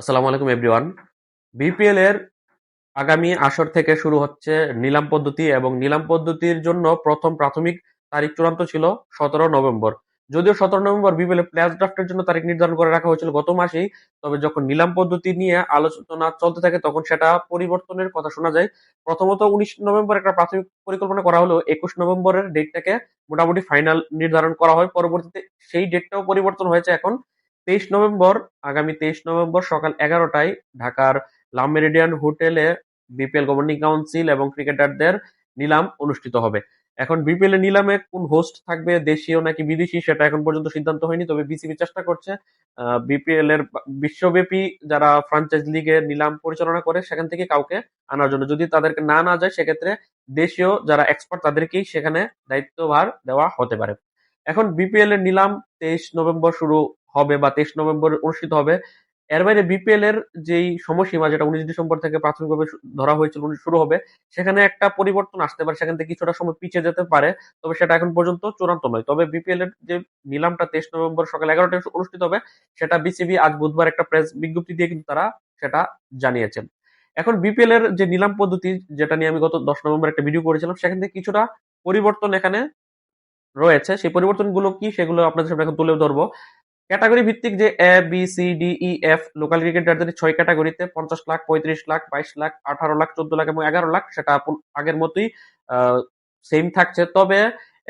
আসসালামু আলাইকুম everyone BPL এর আগামী আসর থেকে শুরু হচ্ছে নিলাম পদ্ধতি এবং নিলাম পদ্ধতির জন্য প্রথম প্রাথমিক তারিখ চূড়ান্ত ছিল সতেরো নভেম্বর। যদিও সতেরো নভেম্বর বিপিএল প্লেয়ার ড্রাফটের জন্য তারিখ নির্ধারণ করে রাখা হয়েছিল গত মাসেই, তবে যখন নিলাম পদ্ধতি নিয়ে আলোচনা চলতে থাকে তখন সেটা পরিবর্তনের কথা শোনা যায়। প্রথমত উনিশ নভেম্বর একটা প্রাথমিক পরিকল্পনা করা হলো, একুশ নভেম্বরের ডেটটাকে মোটামুটি ফাইনাল নির্ধারণ করা হয়, পরবর্তীতে সেই ডেটটাও পরিবর্তন হয়েছে এখন। তেইশ নভেম্বর, আগামী তেইশ নভেম্বর সকাল এগারোটায় ঢাকার লাম মেরিডিয়ান হোটেলে বিপিএল গভর্নিং কাউন্সিল এবং ক্রিকেটারদের নিলাম অনুষ্ঠিত হবে। এখন বিপিএল এর নিলামে কোন হোস্ট থাকবে, দেশীয় নাকি বিদেশি, সেটা এখন পর্যন্ত সিদ্ধান্ত হয়নি, তবে বিসিবি চেষ্টা করছে বিপিএল এর বিশ্বব্যাপী যারা ফ্রাঞ্চাইজ লিগে নিলাম পরিচালনা করে, সেখান থেকে কাউকে আনার জন্য। যদি তাদেরকে না না যায়, সেক্ষেত্রে দেশীয় যারা এক্সপার্ট তাদেরকেই সেখানে দায়িত্বভার দেওয়া হতে পারে। এখন বিপিএল এর নিলাম তেইশ নভেম্বর শুরু হবে বা তেইশ নভেম্বর অনুষ্ঠিত হবে, এর বাইরে বিপিএল এর যেই সময়সীমা যেটা উনিশ ডিসেম্বর থেকে প্রাথমিকভাবে ধরা হয়েছিল শুরু হবে, সেখানে একটা পরিবর্তন আসতে পারে, সেখান থেকে কিছুটা সময় পিছিয়ে যেতে পারে, তবে সেটা এখন পর্যন্ত চূড়ান্ত নয়। তবে বিপিএল এর যে নিলামটা তেইশ নভেম্বর সকাল এগারোটায় অনুষ্ঠিত হবে, সেটা বিসিবি আজ বুধবার একটা প্রেস বিজ্ঞপ্তি দিয়ে কিন্তু তারা সেটা জানিয়েছেন। এখন বিপিএল এর যে নিলাম পদ্ধতি, যেটা নিয়ে আমি গত দশ নভেম্বর একটা ভিডিও করেছিলাম, সেখান থেকে কিছুটা পরিবর্তন এখানে রয়েছে। সেই পরিবর্তনগুলো কি, সেগুলো আপনাদের সামনে এখন তুলে ধরবো। ক্যাটাগরি ভিত্তিক যে A B C D E F local ক্রিকেটারদের ছয় ক্যাটাগরিতে পঞ্চাশ লাখ, পঁয়ত্রিশ লাখ, বাইশ লাখ, আঠারো লাখ, চোদ্দ লাখ এবং এগারো লাখ, সেটা আগের মতোই সেম থাকছে। তবে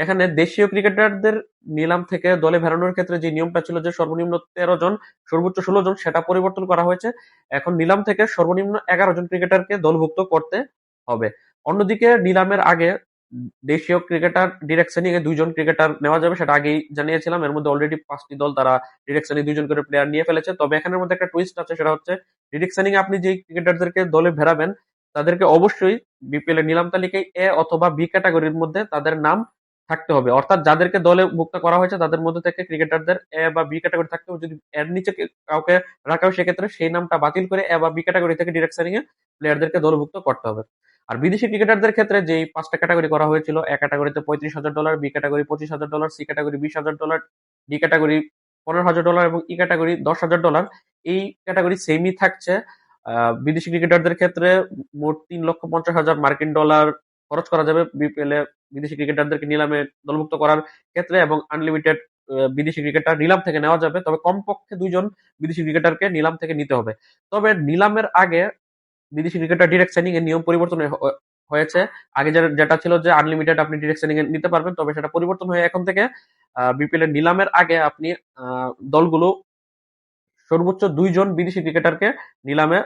এখানে দেশীয় ক্রিকেটারদের নিলাম থেকে দলে ভেড়ানোর ক্ষেত্রে যে নিয়মটা ছিল যে সর্বনিম্ন তেরো জন, সর্বোচ্চ ষোলো জন, সেটা পরিবর্তন করা হয়েছে। এখন নিলাম থেকে সর্বনিম্ন এগারো জন ক্রিকেটারকে দলভুক্ত করতে হবে। অন্যদিকে নিলামের আগে দেশীয় ক্রিকেটার ডিরেকশনিং এ দুইজন ক্রিকেটার নেওয়া যাবে, সেটা আগেই জানিয়েছিলাম। এর মধ্যে অলরেডি পাঁচটি দল তারা ডিরেকশনে দুইজন করে প্লেয়ার নিয়ে ফেলেছে। তবে এখানের মধ্যে একটা টুইস্ট আছে, সেটা হচ্ছে ডিরেকশনিং আপনি যে ক্রিকেটারদেরকে দলে ভেড়াবেন তাদেরকে অবশ্যই বিপিএল এর নিলাম তালিকায় এ অথবা বি ক্যাটাগরির মধ্যে তাদের নাম থাকতে হবে। অর্থাৎ যাদেরকে দলে মুক্ত করা হয়েছে, তাদের মধ্যে থেকে ক্রিকেটারদের এ বা বি ক্যাটাগরি থাকতে হবে। যদি এর নিচে কাউকে রাখা হয় সেক্ষেত্রে সেই নামটা বাতিল করে এ বা বি ক্যাটাগরি থেকে ডিরেকশনিং এ প্লেয়ারদেরকে দলভুক্ত করতে হবে। আর বিদেশি ক্রিকেটারদের ক্ষেত্রে যেই পাঁচটা ক্যাটাগরি করা হয়েছিল, এ ক্যাটাগরিতে পঁয়ত্রিশ হাজার ডলার, বি ক্যাটাগরি পঁচিশ হাজার ডলার, সি ক্যাটাগরি বিশ হাজার ডলার, ডি ক্যাটাগরি পনেরো হাজার ডলার এবং ই ক্যাটাগরি দশ হাজার ডলার, এই ক্যাটাগরি সেমই থাকছে। বিদেশি ক্রিকেটারদের ক্ষেত্রে মোট তিন লক্ষ পঞ্চাশ হাজার মার্কিন ডলার খরচ করা যাবে বিপিএল এ বিদেশি ক্রিকেটারদেরকে নিলামে দলভুক্ত করার ক্ষেত্রে এবং আনলিমিটেড বিদেশি ক্রিকেটার নিলাম থেকে নেওয়া যাবে। তবে কমপক্ষে দুইজন বিদেশি ক্রিকেটারকে নিলাম থেকে নিতে হবে। তবে নিলামের আগে বিদেশি ক্রিকেটার ডিরেক্ট সাইনিং এর নিয়ম পরিবর্তন হয়েছে। আগে যেটা ছিল যে আনলিমিটেড আপনি ডিরেক্ট সাইনিং নিতে পারবেন, তবে সেটা পরিবর্তন হয়ে এখন থেকে বিপিএল এর নিলামের আগে আপনি দলগুলো সর্বোচ্চ দুইজন বিদেশি ক্রিকেটারকে নিলামে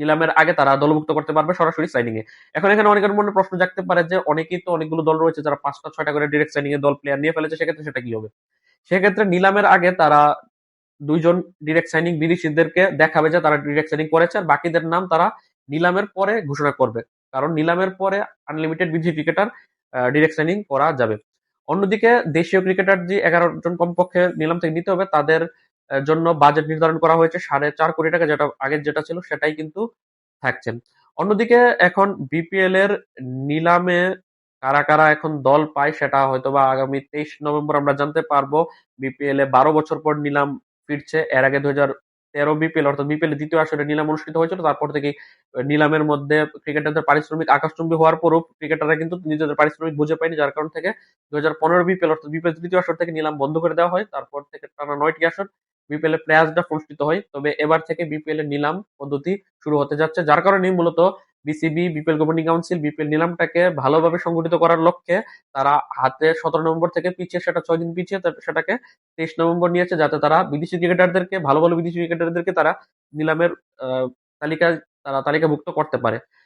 নিলামের আগে তারা দলভুক্ত করতে পারবে সরাসরি সাইনিং এ। এখন এখানে অনেকের মনে প্রশ্ন জাগতে পারে যে অনেকেই তো অনেকগুলো দল রয়েছে যারা পাঁচটা, ছয়টা করে ডিরেক্ট সাইনিং এ দল প্লেয়ার নিয়ে ফেলেছে, সেক্ষেত্রে সেটা কি হবে? সেক্ষেত্রে নিলামের আগে তারা দুইজন ডিরেক্ট সাইনিং বিদেশিদেরকে দেখাবে যে তারা ডিরেক্ট সাইনিং করেছে আর বাকিদের নাম তারা নিলামের পরে ঘোষণা করবে। কারণ নিলামের পরে আনলিমিটেড বিদেশি ক্রিকেটার ডিরেক্ট সাইনিং করা যাবে। অন্যদিকে দেশীয় ক্রিকেটার যে এগারো জন কমপক্ষে নিলাম থেকে নিতে হবে, তাদের জন্য বাজেট নির্ধারণ করা হয়েছে সাড়ে চার কোটি টাকা, যেটা আগের যেটা ছিল সেটাই কিন্তু থাকছে। অন্যদিকে এখন বিপিএল এর নিলামে কারা কারা এখন দল পায় সেটা হয়তো বা আগামী তেইশ নভেম্বর আমরা জানতে পারব। বিপিএল এ বারো বছর পর নিলাম ফিরছে। এর আগে দু হাজার তেরো বিপিএল অর্থাৎ বিপিএল দ্বিতীয় আসরে নিলাম অনুষ্ঠিত হয়েছিল। তারপর থেকে নিলামের মধ্যে ক্রিকেটারদের পারিশ্রমিক আকাশচুম্বী হওয়ার পরও ক্রিকেটাররা কিন্তু নিজেদের পারিশ্রমিক বুঝে পায়নি, যার কারণ থেকে দু হাজার পনেরো বিপিএল অর্থাৎ বিপিএল তৃতীয় আসর থেকে নিলাম বন্ধ করে দেওয়া হয়। তারপর থেকে টানা নয়টি আসর বিপিএল এর প্লেয়ার্স ড্রাফট অনুষ্ঠিত হয়। তবে এবার থেকে বিপিএল এর নিলাম পদ্ধতি শুরু হতে যাচ্ছে, যার কারণে মূলত BCB BPL governing council BPL নিলামটাকে ভালোভাবে সংগঠিত করার লক্ষ্যে তারা হাতে সতেরো নভেম্বর থেকে পিছিয়ে সেটা ছয় দিন পিছিয়ে সেটাকে তেইশ নভেম্বর নিয়েছে যাতে তারা বিদেশি ক্রিকেটারদেরকে, ভালো ভালো বিদেশি ক্রিকেটারদেরকে তারা নিলামের তালিকায়, তারা তালিকাভুক্ত করতে পারে।